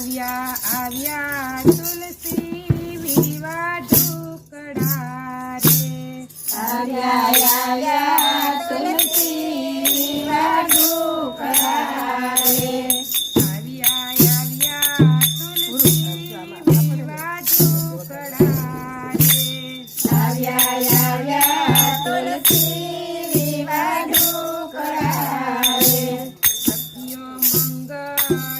આવ્યા આવ્યા તુલસી વિવા ઢોકડા રે આવ્યા આવ્યા તુલસી વિવા ઢોકડા રે આવ્યા આવ્યા તુલસી વિવા ઢોકડા રે આવ્યા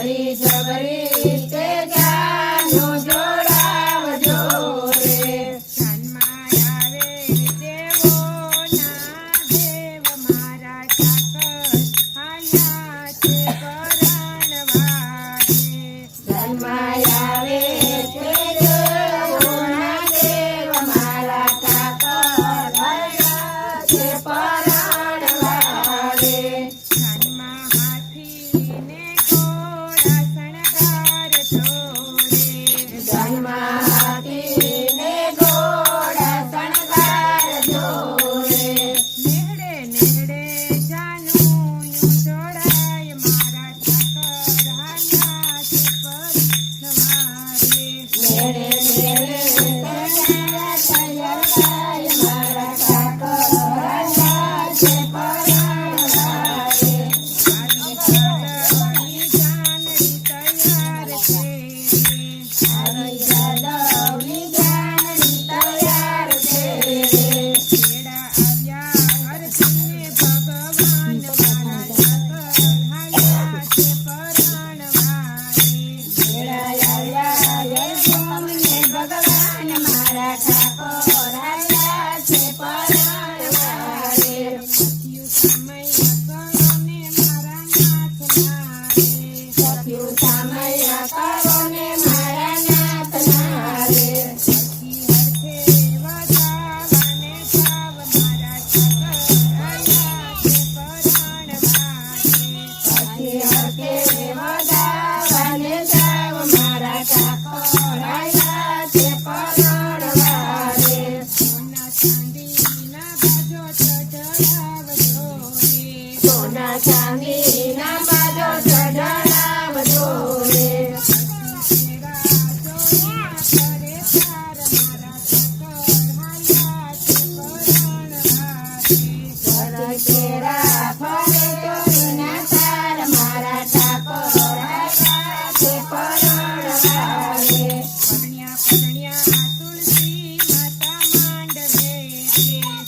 शबरी शबरी